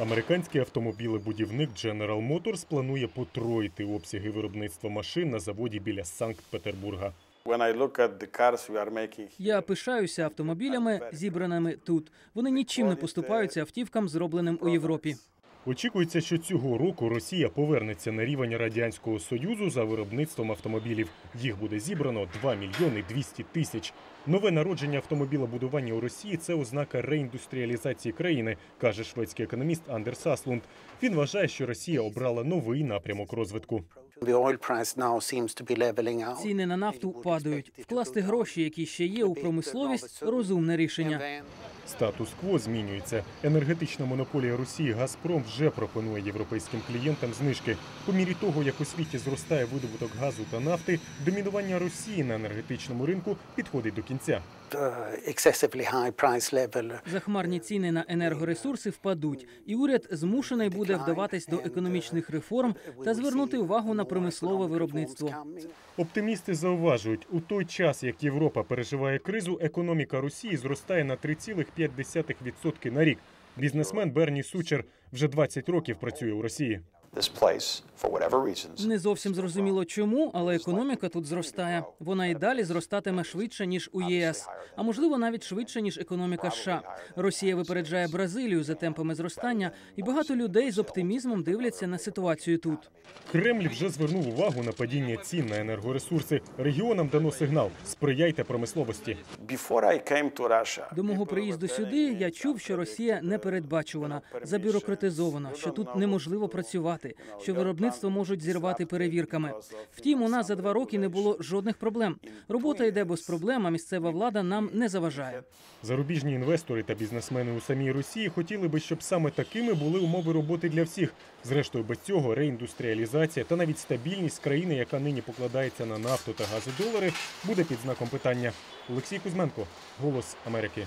Американський автомобілебудівник General Motors планує потроїти обсяги виробництва машин на заводі біля Санкт-Петербурга. Я пишаюся автомобілями, зібраними тут. Вони нічим не поступаються автівкам, зробленим у Європі. Очікується, що цього року Росія повернеться на рівень радянського союзу за виробництвом автомобілів. Їх буде зібрано 2 мільйони 200 тисяч. Нове народження автомобілобудування у Росії це ознака реіндустріалізації країни, каже шведський економіст Андер Саслунд. Він вважає, що Росія обрала новий напрямок розвитку. The oil price now seems to be leveling out. Ціни на нафту падають. Вкласти гроші, які ще є у промисловість, розумне рішення. Статус-кво змінюється. Енергетична монополія Росії Газпром вже пропонує європейським клієнтам знижки. По мірі того, як у світі зростає видобуток газу та нафти, домінування Росії на енергетичному ринку підходить до кінця. Excessively high price level. Захмарні ціни на енергоресурси впадуть, і уряд змушений буде вдаватись до економічних реформ та звернути увагу на промислове виробництво. Оптимісти зауважують, у той час, як Європа переживає кризу, економіка Росії зростає на 3,5% на рік. Бізнесмен Берні Сучер вже 20 років працює у Росії. Не зовсім зрозуміло чому, але економіка тут зростає. Вона і далі зростатиме швидше ніж у ЄС, а можливо навіть швидше ніж економіка США. Росія випереджає Бразилію за темпами зростання, і багато людей з оптимізмом дивляться на ситуацію тут. Кремль вже звернув увагу на падіння цін на енергоресурси. Регіонам дано сигнал: сприяйте промисловості. before I came to Russia, До мого приїзду сюди я чув, що Росія непередбачувана, забюрократизована, що тут неможливо працювати, що виробництво можуть зірвати перевірками. Втім, у нас за два роки не було жодних проблем. Робота йде без проблем, а місцева влада нам не заважає. Зарубіжні інвестори та бізнесмени у самій Росії хотіли би, щоб саме такими були умови роботи для всіх. Зрештою, без цього реіндустріалізація та навіть стабільність країни, яка нині покладається на нафту та газодолари, буде під знаком питання. Олексій Кузьменко, Голос Америки.